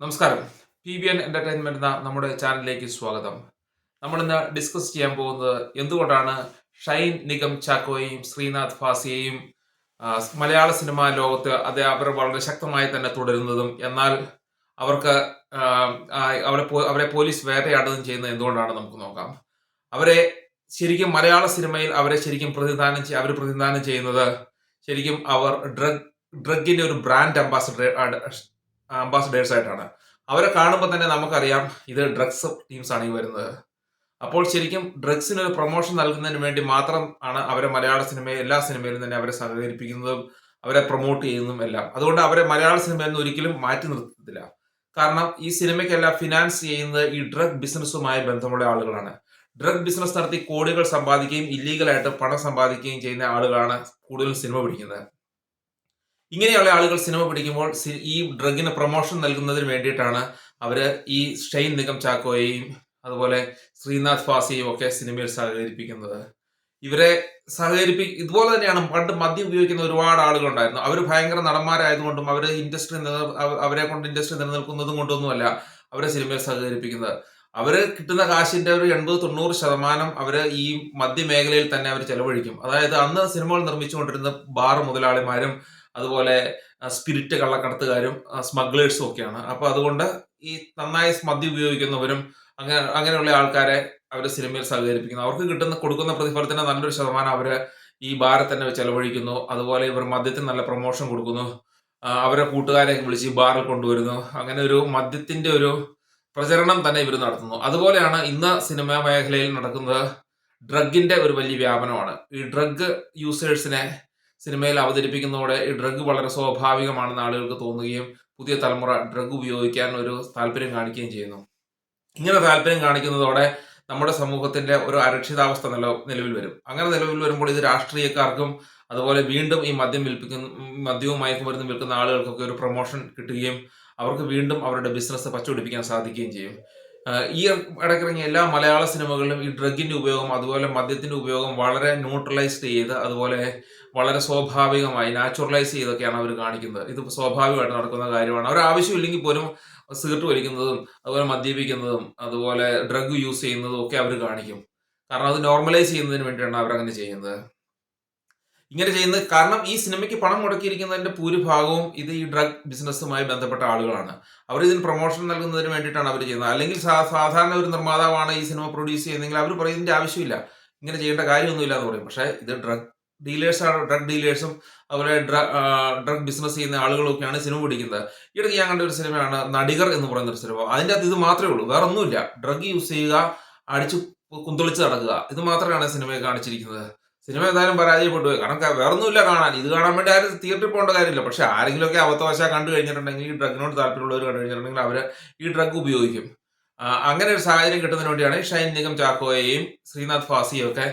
നമസ്കാരം. P V N entertainment എന്ന നമ്മുടെ ചാനലിലേക്ക് സ്വാഗതം. നമ്മൾ ഇന്ന് ഡിസ്കസ് ചെയ്യാൻ പോകുന്നത് എന്തുകൊണ്ടാണ് ഷൈൻ നിഗം ചാക്കോയെയും ശ്രീനാഥ് ഫാസിയെയും മലയാള സിനിമാ ലോകത്ത് അത് അവർ വളരെ ശക്തമായി തന്നെ തുടരുന്നതും എന്നാൽ അവർക്ക് അവരെ അവരെ പോലീസ് വേട്ടയാടുന്നതും ചെയ്യുന്നത് എന്തുകൊണ്ടാണ് നമുക്ക് നോക്കാം. അവരെ ശരിക്കും മലയാള സിനിമയിൽ അവരെ ശരിക്കും പ്രതിദാനം അവർ പ്രതിദാനം ചെയ്യുന്നത് ശരിക്കും അവർ ഡ്രഗ് ഡ്രഗിന്റെ ഒരു ബ്രാൻഡ് അംബാസഡർ അംബാസഡേഴ്സ് ആയിട്ടാണ്. അവരെ കാണുമ്പോൾ തന്നെ നമുക്കറിയാം ഇത് ഡ്രഗ്സ് ടീംസ് ആണ് ഈ വരുന്നത്. അപ്പോൾ ശരിക്കും ഡ്രഗ്സിന് ഒരു പ്രൊമോഷൻ നൽകുന്നതിന് വേണ്ടി മാത്രം ആണ് അവരെ മലയാള സിനിമയെ എല്ലാ സിനിമയിലും തന്നെ അവരെ സഹകരിപ്പിക്കുന്നതും അവരെ പ്രൊമോട്ട് ചെയ്യുന്നതും എല്ലാം. അതുകൊണ്ട് അവരെ മലയാള സിനിമയിൽ നിന്ന് ഒരിക്കലും മാറ്റി നിർത്തത്തില്ല കാരണം ഈ സിനിമയ്ക്കെല്ലാം ഫിനാൻസ് ചെയ്യുന്നത് ഈ ഡ്രഗ് ബിസിനസ്സുമായി ബന്ധമുള്ള ആളുകളാണ്. ഡ്രഗ് ബിസിനസ് നടത്തി കോടികൾ സമ്പാദിക്കുകയും ഇല്ലീഗലായിട്ട് പണം സമ്പാദിക്കുകയും ചെയ്യുന്ന ആളുകളാണ് കൂടുതലും സിനിമ പിടിക്കുന്നത്. ഇങ്ങനെയുള്ള ആളുകൾ സിനിമ പിടിക്കുമ്പോൾ ഈ ഡ്രഗിന് പ്രൊമോഷൻ നൽകുന്നതിന് വേണ്ടിയിട്ടാണ് അവർ ഈ ഷെയ്ൻ നിഗം ചാക്കോയെയും അതുപോലെ ശ്രീനാഥ് ഫാസിയെയും ഒക്കെ സിനിമയിൽ സഹകരിപ്പിക്കുന്നത്. ഇവരെ സഹകരിപ്പി ഇതുപോലെ തന്നെയാണ് പണ്ട് മദ്യം ഉപയോഗിക്കുന്ന ഒരുപാട് ആളുകളുണ്ടായിരുന്നു. അവർ ഭയങ്കര നടന്മാരായതുകൊണ്ടും അവർ ഇൻഡസ്ട്രി അവരെ കൊണ്ട് ഇൻഡസ്ട്രി നിലനിൽക്കുന്നതും കൊണ്ടൊന്നുമല്ല അവരെ സിനിമയിൽ സഹകരിപ്പിക്കുന്നത്. അവർ കിട്ടുന്ന കാശിന്റെ ഒരു എൺപത് തൊണ്ണൂറ് ശതമാനം അവർ ഈ മദ്യമേഖലയിൽ തന്നെ അവർ ചെലവഴിക്കും. അതായത് അന്ന് സിനിമകൾ നിർമ്മിച്ചുകൊണ്ടിരുന്ന ബാർ മുതലാളിമാരും അതുപോലെ സ്പിരിറ്റ് കള്ളക്കടത്തുകാരും സ്മഗ്ലേഴ്സും ഒക്കെയാണ്. അപ്പൊ അതുകൊണ്ട് ഈ നന്നായി മദ്യം ഉപയോഗിക്കുന്നവരും അങ്ങനെ അങ്ങനെയുള്ള ആൾക്കാരെ അവർ സിനിമയിൽ സഹകരിപ്പിക്കുന്നു. അവർക്ക് കിട്ടുന്ന കൊടുക്കുന്ന പ്രതിഫലത്തിന് നല്ലൊരു ശതമാനം അവർ ഈ ബാറിൽ തന്നെ ചെലവഴിക്കുന്നു. അതുപോലെ ഇവർ മദ്യത്തിന് നല്ല പ്രൊമോഷൻ കൊടുക്കുന്നു. അവരെ കൂട്ടുകാരെ വിളിച്ച് ബാറിൽ കൊണ്ടുവരുന്നു. അങ്ങനെ ഒരു മദ്യത്തിന്റെ ഒരു പ്രചരണം തന്നെ ഇവർ നടത്തുന്നു. അതുപോലെയാണ് ഇന്ന് സിനിമാ മേഖലയിൽ നടക്കുന്നത് ഡ്രഗിന്റെ ഒരു വലിയ വ്യാപനമാണ്. ഈ ഡ്രഗ് യൂസേഴ്സിനെ സിനിമയിൽ അവതരിപ്പിക്കുന്നതോടെ ഈ ഡ്രഗ് വളരെ സ്വാഭാവികമാണെന്ന് ആളുകൾക്ക് തോന്നുകയും പുതിയ തലമുറ ഡ്രഗ് ഉപയോഗിക്കാൻ ഒരു താല്പര്യം കാണിക്കുകയും ചെയ്യുന്നു. ഇങ്ങനെ താല്പര്യം കാണിക്കുന്നതോടെ നമ്മുടെ സമൂഹത്തിന്റെ ഒരു അരക്ഷിതാവസ്ഥ നില നിലവിൽ വരും. അങ്ങനെ നിലവിൽ വരുമ്പോൾ ഇത് രാഷ്ട്രീയക്കാർക്കും അതുപോലെ വീണ്ടും ഈ മദ്യം വിൽപ്പിക്കുന്ന മദ്യവും മയക്കുമരുന്നും വിൽക്കുന്ന ആളുകൾക്കൊക്കെ ഒരു പ്രൊമോഷൻ കിട്ടുകയും അവർക്ക് വീണ്ടും അവരുടെ ബിസിനസ് പച്ചപിടിപ്പിക്കാൻ സാധിക്കുകയും ചെയ്യും. ഈ ഇടയ്ക്കിറങ്ങിയ എല്ലാ മലയാള സിനിമകളിലും ഈ ഡ്രഗിന്റെ ഉപയോഗം അതുപോലെ മദ്യത്തിന്റെ ഉപയോഗം വളരെ ന്യൂട്രലൈസ് ചെയ്ത് അതുപോലെ വളരെ സ്വാഭാവികമായി നാച്ചുറലൈസ് ചെയ്തൊക്കെയാണ് അവർ കാണിക്കുന്നത്. ഇത് സ്വാഭാവികമായിട്ട് നടക്കുന്ന കാര്യമാണ്. അവർ ആവശ്യമില്ലെങ്കിൽ പോലും സിഗരറ്റ് വലിക്കുന്നതും അതുപോലെ മദ്യപിക്കുന്നതും അതുപോലെ ഡ്രഗ് യൂസ് ചെയ്യുന്നതും ഒക്കെ അവർ കാണിക്കും. കാരണം അത് നോർമലൈസ് ചെയ്യുന്നതിന് വേണ്ടിയാണ് അവരങ്ങനെ ചെയ്യുന്നത്. ഇങ്ങനെ ചെയ്യുന്നത് കാരണം ഈ സിനിമയ്ക്ക് പണം മുടക്കിയിരിക്കുന്നതിന്റെ ഭൂരിഭാഗവും ഇത് ഈ ഡ്രഗ് ബിസിനസ്സുമായി ബന്ധപ്പെട്ട ആളുകളാണ്. അവർ ഇതിന് പ്രൊമോഷൻ നൽകുന്നതിന് വേണ്ടിയിട്ടാണ് അവർ ചെയ്യുന്നത്. അല്ലെങ്കിൽ സാധാരണ ഒരു നിർമ്മാതാവാണ് ഈ സിനിമ പ്രൊഡ്യൂസ് ചെയ്യുന്നതെങ്കിൽ അവർ പറയുന്നതിന്റെ ആവശ്യമില്ല. ഇങ്ങനെ ചെയ്യേണ്ട കാര്യമൊന്നുമില്ല എന്ന് പറയും. പക്ഷേ ഇത് ഡ്രഗ് ഡീലേഴ്സാണ് ഡ്രഗ് ഡീലേഴ്സും അവരെ ഡ്രഗ് ബിസിനസ് ചെയ്യുന്ന ആളുകളൊക്കെയാണ് സിനിമ പിടിക്കുന്നത്. ഇടയ്ക്ക് ഞാൻ കണ്ട ഒരു സിനിമയാണ് നടികർ എന്ന് പറയുന്ന ഒരു സിനിമ. അതിന്റെ അകത്ത് ഇത് മാത്രമേ ഉള്ളൂ. വേറെ ഒന്നുമില്ല. ഡ്രഗ് യൂസ് ചെയ്യുക അടിച്ച് കുന്തളിച്ച് നടക്കുക. ഇത് മാത്രമാണ് സിനിമയെ കാണിച്ചിരിക്കുന്നത്. സിനിമ എന്തായാലും പരാജയപ്പെട്ടു കാരണം വേറൊന്നുമില്ല കാണാൻ. ഇത് കാണാൻ വേണ്ടി ആരും തിയേറ്ററിൽ പോകേണ്ട കാര്യമില്ല. പക്ഷെ ആരെങ്കിലുമൊക്കെ അവത്തവശ കണ്ടു കഴിഞ്ഞിട്ടുണ്ടെങ്കിൽ ഈ ഡ്രഗിനോട് താല്പര്യമുള്ളവർ കണ്ടു കഴിഞ്ഞിട്ടുണ്ടെങ്കിൽ അവർ ഈ ഡ്രഗ് ഉപയോഗിക്കും. അങ്ങനെ ഒരു സാഹചര്യം കിട്ടുന്നതിന് വേണ്ടിയാണ് ഷൈൻ നിഗം ചാക്കോയെയും ശ്രീനാഥ് ഫാസിയും ഒക്കെ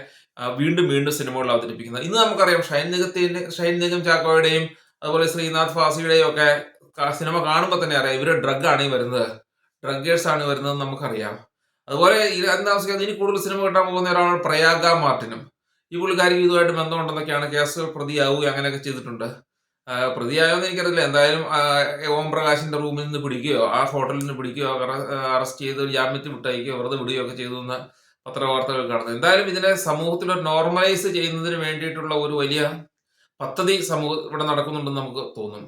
വീണ്ടും വീണ്ടും സിനിമകളിൽ അവതരിപ്പിക്കുന്നത്. ഇന്ന് നമുക്കറിയാം ഷൈൻ നിഗത്തിന്റെ ഷൈൻ നിഗം ചാക്കോയുടെയും അതുപോലെ ശ്രീനാഥ് ഫാസിയുടെയും ഒക്കെ സിനിമ കാണുമ്പോൾ തന്നെ അറിയാം ഇവർ ഡ്രഗ് ആണ് ഈ വരുന്നത്. ഡ്രഗേഴ്സ് ആണ് വരുന്നത് നമുക്കറിയാം. അതുപോലെ എന്താ ഇനി കൂടുതൽ സിനിമ കിട്ടാൻ പോകുന്ന ഒരാളാണ് പ്രയാഗ മാർട്ടിനും. ഈ പുള്ളിക്കാരിക്ക് ഇതുമായിട്ട് ബന്ധമുണ്ടെന്നൊക്കെയാണ് കേസുകൾ പ്രതിയാവുകയും അങ്ങനെയൊക്കെ ചെയ്തിട്ടുണ്ട്. പ്രതിയായോന്ന് എനിക്കറിയില്ല. എന്തായാലും ഓം പ്രകാശിന്റെ റൂമിൽ നിന്ന് പിടിക്കുകയോ ആ ഹോട്ടലിൽ നിന്ന് പിടിക്കുകയോ അറസ്റ്റ് ചെയ്ത് ജാമ്യത്തിൽ വിട്ടയക്കുകയോ വെറുതെ വിടുകയോ ഒക്കെ ചെയ്തു എന്ന് പത്രവാർത്തകൾ കാണുന്നത് എന്തായാലും ഇതിനെ സമൂഹത്തിൽ നോർമലൈസ് ചെയ്യുന്നതിന് വേണ്ടിയിട്ടുള്ള ഒരു വലിയ പദ്ധതി സമൂഹം ഇവിടെ നടക്കുന്നുണ്ടെന്ന് നമുക്ക് തോന്നും.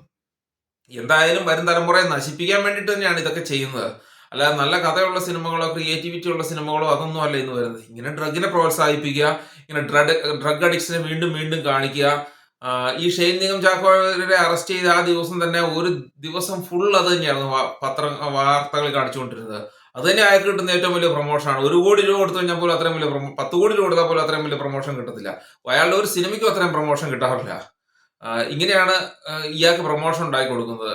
എന്തായാലും വരും തലമുറയെ നശിപ്പിക്കാൻ വേണ്ടിയിട്ട് തന്നെയാണ് ഇതൊക്കെ ചെയ്യുന്നത്. അല്ലാതെ നല്ല കഥയുള്ള സിനിമകളോ ക്രിയേറ്റിവിറ്റി ഉള്ള സിനിമകളോ അതൊന്നും അല്ല ഇന്ന് വരുന്നത്. ഇങ്ങനെ ഡ്രഗിനെ പ്രോത്സാഹിപ്പിക്കുക ഇങ്ങനെ ഡ്രഗ് ഡ്രഗ് അഡിക്ഷനെ വീണ്ടും വീണ്ടും കാണിക്കുക. ഈ ഷെയ്ൻ നിഗം ചാക്കോരെ അറസ്റ്റ് ചെയ്ത ആ ദിവസം തന്നെ ഒരു ദിവസം ഫുൾ അത് തന്നെയായിരുന്നു പത്ര വാർത്തകൾ കാണിച്ചുകൊണ്ടിരുന്നത്. അത് തന്നെ അയാൾക്ക് കിട്ടുന്ന ഏറ്റവും വലിയ പ്രൊമോഷനാണ് ഒരു കോടി രൂപ കൊടുത്തു കഴിഞ്ഞാൽ പോലും അത്രയും വലിയ പത്ത് കോടി രൂപ കൊടുത്താൽ പോലും അത്രയും വലിയ പ്രൊമോഷൻ കിട്ടത്തില്ല. അയാളുടെ ഒരു സിനിമയ്ക്കും അത്രയും പ്രൊമോഷൻ കിട്ടാറില്ല. ഇങ്ങനെയാണ് ഇയാൾക്ക് പ്രൊമോഷൻ ഉണ്ടാക്കി കൊടുക്കുന്നത്.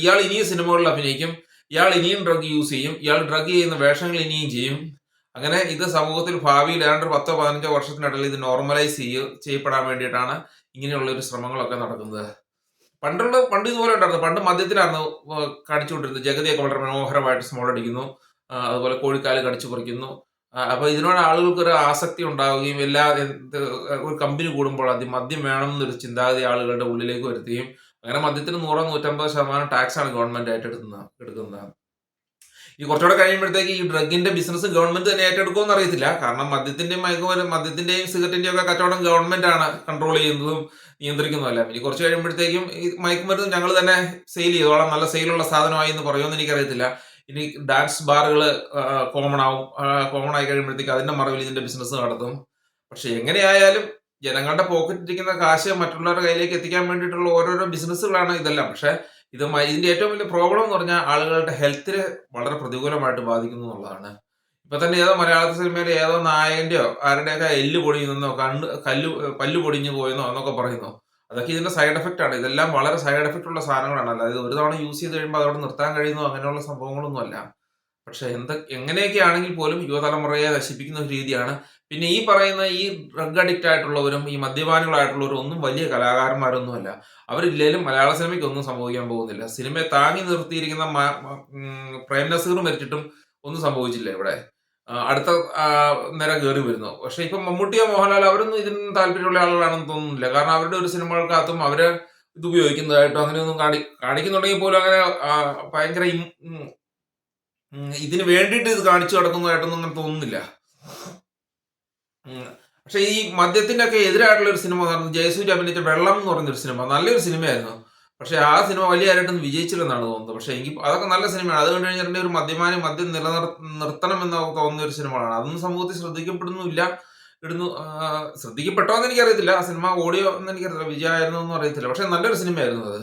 ഇയാൾ ഇനിയും സിനിമകളിൽ അഭിനയിക്കും. ഇയാൾ ഇനിയും ഡ്രഗ് യൂസ് ചെയ്യും. ഇയാൾ ഡ്രഗ് ചെയ്യുന്ന വേഷങ്ങൾ ഇനിയും ചെയ്യും. അങ്ങനെ ഇത് സമൂഹത്തിൽ ഭാവിയിൽ ഏതാണ്ട് പത്തോ പതിനഞ്ചോ വർഷത്തിനിടയിൽ ഇത് നോർമലൈസ് ചെയ്യ ചെയ്യപ്പെടാൻ വേണ്ടിയിട്ടാണ് ഇങ്ങനെയുള്ള ഒരു ശ്രമങ്ങളൊക്കെ നടക്കുന്നത്. പണ്ടുള്ള പണ്ട് ഇതുപോലെ ഉണ്ടായിരുന്നു. പണ്ട് മദ്യത്തിലായിരുന്നു കാണിച്ചുകൊണ്ടിരുന്നത് ജഗതിയൊക്കെ വളരെ മനോഹരമായിട്ട് സ്മോൾ അടിക്കുന്നു. അതുപോലെ കോഴിക്കാൽ കടിച്ചു പറിക്കുന്നു. അപ്പൊ ഇതിനോട് ആളുകൾക്ക് ഒരു ആസക്തി ഉണ്ടാവുകയും എല്ലാ ഒരു കമ്പനി കൂടുമ്പോൾ അത് മദ്യം വേണം എന്നൊരു ചിന്താഗതി ആളുകളുടെ ഉള്ളിലേക്ക് വരുത്തുകയും അങ്ങനെ മദ്യത്തിന് നൂറോ നൂറ്റമ്പത് ശതമാനം ടാക്സ് ആണ് ഗവൺമെന്റ് എടുക്കുന്നത് എടുക്കുന്നത് ഈ കുറച്ചുകൂടെ കഴിയുമ്പോഴത്തേക്ക് ഈ ഡ്രഗിന്റെ ബിസിനസ് ഗവൺമെന്റ് തന്നെ ഏറ്റെടുക്കുമെന്ന് അറിയത്തില്ല കാരണം മദ്യത്തിന്റെയും മയക്കുമരുന്ന് മദ്യത്തിന്റെയും സിഗരറ്റിന്റെയും ഒക്കെ കച്ചവടം ഗവൺമെന്റ് ആണ് കൺട്രോൾ ചെയ്യുന്നതും നിയന്ത്രിക്കുന്നതല്ല ഇനി കുറച്ച് കഴിയുമ്പോഴത്തേക്കും ഈ മയക്കുമരുന്ന് ഞങ്ങൾ തന്നെ സെയിൽ ചെയ്തോളാം നല്ല സെയിലുള്ള സാധനമായി എന്ന് പറയുമെന്ന് എനിക്കറിയത്തില്ല. ഇനി ഡാൻസ് ബാറുകൾ കോമൺ ആവും. കോമൺ ആയി കഴിയുമ്പോഴത്തേക്ക് അതിന്റെ മറവിൽ ഇതിന്റെ ബിസിനസ് നടത്തും. പക്ഷെ എങ്ങനെയായാലും ജനങ്ങളുടെ പോക്കറ്റിൽ ഇരിക്കുന്ന കാശ് മറ്റുള്ളവരുടെ കയ്യിലേക്ക് എത്തിക്കാൻ വേണ്ടിയിട്ടുള്ള ഓരോരോ ബിസിനസ്സുകളാണ് ഇതെല്ലാം. പക്ഷെ ഇത് ഇതിന്റെ ഏറ്റവും വലിയ പ്രോബ്ലം എന്ന് പറഞ്ഞാൽ ആളുകളുടെ ഹെൽത്തിന് വളരെ പ്രതികൂലമായിട്ട് ബാധിക്കുന്നു എന്നുള്ളതാണ്. ഇപ്പൊ തന്നെ ഏതോ മലയാളത്തെ സിനിമയിലെ ഏതോ നായകന്റെയോ ആരുടെയൊക്കെ എല്ല് പൊടിയുന്നോ കണ്ണ് കല്ല് പല്ല് പൊടിഞ്ഞു പോയെന്നോ എന്നൊക്കെ പറയുന്നു. അതൊക്കെ ഇതിന്റെ സൈഡ് എഫക്റ്റ് ആണ്. ഇതെല്ലാം വളരെ സൈഡ് എഫക്റ്റ് ഉള്ള സാധനങ്ങളാണ്. അതായത് ഒരു തവണ യൂസ് ചെയ്ത് കഴിയുമ്പോൾ അതോടെ നിർത്താൻ കഴിയുന്നോ അങ്ങനെയുള്ള സംഭവങ്ങളൊന്നും അല്ല പക്ഷെ എന്ത എങ്ങനെയൊക്കെ ആണെങ്കിൽ പോലും യുവതലമുറയെ നശിപ്പിക്കുന്ന ഒരു രീതിയാണ് പിന്നെ ഈ പറയുന്ന ഈ ഡ്രഗ് അഡിക്റ്റ് ആയിട്ടുള്ളവരും ഈ മദ്യപാനികളായിട്ടുള്ളവരും ഒന്നും വലിയ കലാകാരന്മാരൊന്നുമല്ല. അവരില്ലേലും മലയാള സിനിമയ്ക്ക് ഒന്നും സംഭവിക്കാൻ പോകുന്നില്ല. സിനിമയെ താങ്ങി നിർത്തിയിരിക്കുന്ന പ്രേം മരിച്ചിട്ടും ഒന്നും സംഭവിച്ചില്ല ഇവിടെ. അടുത്ത നേരം കയറി വരുന്നു. പക്ഷെ ഇപ്പൊ മമ്മൂട്ടിയോ മോഹൻലാൽ അവരൊന്നും ഇതിന് താല്പര്യമുള്ള ആളുകളാണെന്ന് തോന്നുന്നില്ല. കാരണം അവരുടെ ഒരു സിനിമകൾക്കകത്തും അവരെ ഇത് ഉപയോഗിക്കുന്നതായിട്ടോ അങ്ങനെയൊന്നും കാണി കാണിക്കുന്നുണ്ടെങ്കിൽ പോലും അങ്ങനെ ഭയങ്കര ഇതിന് വേണ്ടിയിട്ട് ഇത് കാണിച്ചു കിടക്കുന്നതായിട്ടൊന്നും അങ്ങനെ തോന്നുന്നില്ല. പക്ഷെ ഈ മദ്യത്തിന്റെ ഒക്കെ എതിരായിട്ടുള്ള ഒരു സിനിമ എന്ന് പറഞ്ഞത് ജയസൂര്യ അഭിനയിച്ച വെള്ളം എന്ന് പറഞ്ഞൊരു സിനിമ. നല്ലൊരു സിനിമയായിരുന്നു. പക്ഷെ ആ സിനിമ വലിയ ആരായിട്ടൊന്നും വിജയിച്ചില്ലെന്നാണ് തോന്നുന്നത്. പക്ഷെ എനിക്ക് അതൊക്കെ നല്ല സിനിമയാണ്. അത് കണ്ടു കഴിഞ്ഞിട്ടുണ്ടെങ്കിൽ ഒരു മദ്യമാനെ മദ്യം നിലനിർ നിർത്തണം എന്ന് തോന്നുന്ന ഒരു സിനിമകളാണ്. അതൊന്നും സമൂഹത്തിൽ ശ്രദ്ധിക്കപ്പെടുന്നില്ല ഇടുന്നു ശ്രദ്ധിക്കപ്പെട്ടോ എന്ന് എനിക്കറിയത്തില്ല. ആ സിനിമ ഓഡിയോ എന്ന് എനിക്കറിയില്ല വിജയമായിരുന്നു എന്നും അറിയത്തില്ല. പക്ഷെ നല്ലൊരു സിനിമയായിരുന്നു അത്.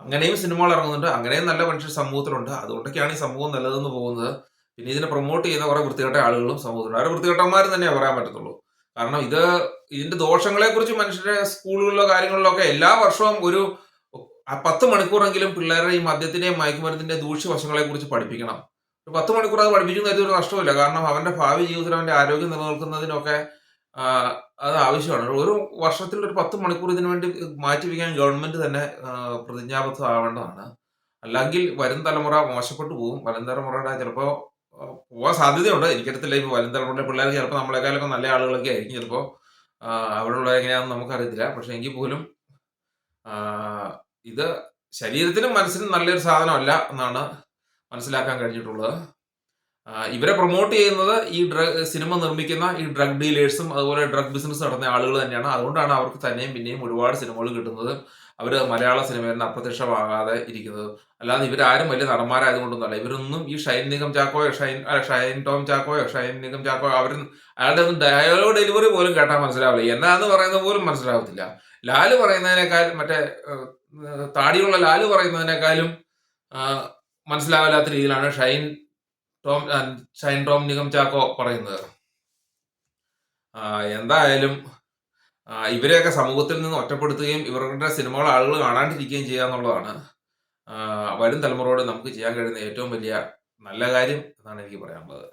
അങ്ങനെയും സിനിമകൾ ഇറങ്ങുന്നുണ്ട്. അങ്ങനെയും നല്ല മനുഷ്യർ സമൂഹത്തിലുണ്ട്. അതുകൊണ്ടൊക്കെയാണ് ഈ സമൂഹം നല്ലതെന്ന് പോകുന്നത്. പിന്നെ ഇതിനെ പ്രൊമോട്ട് ചെയ്യുന്ന കുറെ വൃത്തികെട്ട ആളുകളും സമൂഹത്തിലുണ്ട്. അവരെ വൃത്തികെട്ടന്മാരും തന്നെ പറയാൻ പറ്റത്തുള്ളൂ. കാരണം ഇത് ഇതിന്റെ ദോഷങ്ങളെ കുറിച്ച് മനുഷ്യരുടെ സ്കൂളുകളിലോ കാര്യങ്ങളിലോ ഒക്കെ എല്ലാ വർഷവും ഒരു പത്ത് മണിക്കൂറെങ്കിലും പിള്ളേരെ ഈ മദ്യത്തിന്റെയും മയക്കുമരുന്നിന്റെ ദൂഷ്യവശങ്ങളെ കുറിച്ച് പഠിപ്പിക്കണം. ഒരു പത്ത് മണിക്കൂർ അത് പഠിപ്പിക്കുന്ന ഒരു നഷ്ടമില്ല കാരണം അവന്റെ ഭാവി ജീവിതത്തിൽ അവന്റെ ആരോഗ്യം നിലനിൽക്കുന്നതിനൊക്കെ അത് ആവശ്യമാണ്. ഒരു വർഷത്തിൽ ഒരു പത്ത് മണിക്കൂർ ഇതിനു വേണ്ടി മാറ്റി വയ്ക്കാൻ ഗവൺമെന്റ് തന്നെ പ്രതിജ്ഞാബദ്ധമാവേണ്ടതാണ്. അല്ലെങ്കിൽ വരും തലമുറ മോശപ്പെട്ടു പോകും. വരും തലമുറയുടെ ചിലപ്പോൾ പോകാൻ സാധ്യതയുണ്ട്. എനിക്കറിയത്തില്ല ഇപ്പോൾ വരും തലമുറയിലെ പിള്ളേർ ചിലപ്പോൾ നമ്മളെക്കാളൊക്കെ നല്ല ആളുകളൊക്കെ ആയിരിക്കും ചിലപ്പോൾ അവിടെയുള്ള എങ്ങനെയാണെന്ന് നമുക്കറിയത്തില്ല. പക്ഷെ എങ്കിൽ പോലും ഇത് ശരീരത്തിനും മനസ്സിനും നല്ലൊരു സാധനമല്ല എന്നാണ് മനസ്സിലാക്കാൻ കഴിഞ്ഞിട്ടുള്ളത്. ഇവരെ പ്രൊമോട്ട് ചെയ്യുന്നത് ഈ ഡ്രഗ് സിനിമ നിർമ്മിക്കുന്ന ഈ ഡ്രഗ് ഡീലേഴ്സും അതുപോലെ ഡ്രഗ് ബിസിനസ് നടത്തുന്ന ആളുകൾ തന്നെയാണ്. അതുകൊണ്ടാണ് അവർക്ക് തന്നെയും പിന്നെയും ഒരുപാട് സിനിമകൾ കിട്ടുന്നത്. അവർ മലയാള സിനിമയിൽ നിന്ന് അപ്രത്യക്ഷമാകാതെ ഇരിക്കുന്നത്. അല്ലാതെ ഇവരാരും വലിയ നടന്മാരായതുകൊണ്ടൊന്നുമല്ല. ഇവരൊന്നും ഈ ഷൈൻ നിഗം ചാക്കോയോ ഷൈൻ ഷൈൻ ടോം ചാക്കോയോ ഷൈൻ നിഗം ചാക്കോയോ അവർ അയാളുടെ ഒന്നും ഡയലോഗ് ഡെലിവറി പോലും കേട്ടാൽ മനസ്സിലാവില്ല. എന്നാന്ന് പറയുന്നത് പോലും മനസ്സിലാവത്തില്ല. ലാൽ പറയുന്നതിനേക്കാൾ മറ്റേ താടിയുള്ള ലാൽ പറയുന്നതിനേക്കാളും മനസ്സിലാവില്ലാത്ത രീതിയിലാണ് ഷൈൻ ടോം ഷൈൻ ടോം നിഗം ചാക്കോ പറയുന്നത്. എന്തായാലും ഇവരെയൊക്കെ സമൂഹത്തിൽ നിന്ന് ഒറ്റപ്പെടുത്തുകയും ഇവരുടെ സിനിമകൾ ആളുകൾ കാണാണ്ടിരിക്കുകയും ചെയ്യുക എന്നുള്ളതാണ്. വരും തലമുറയോട് നമുക്ക് ചെയ്യാൻ കഴിയുന്ന ഏറ്റവും വലിയ നല്ല കാര്യം എന്നാണ് എനിക്ക് പറയാനുള്ളത്.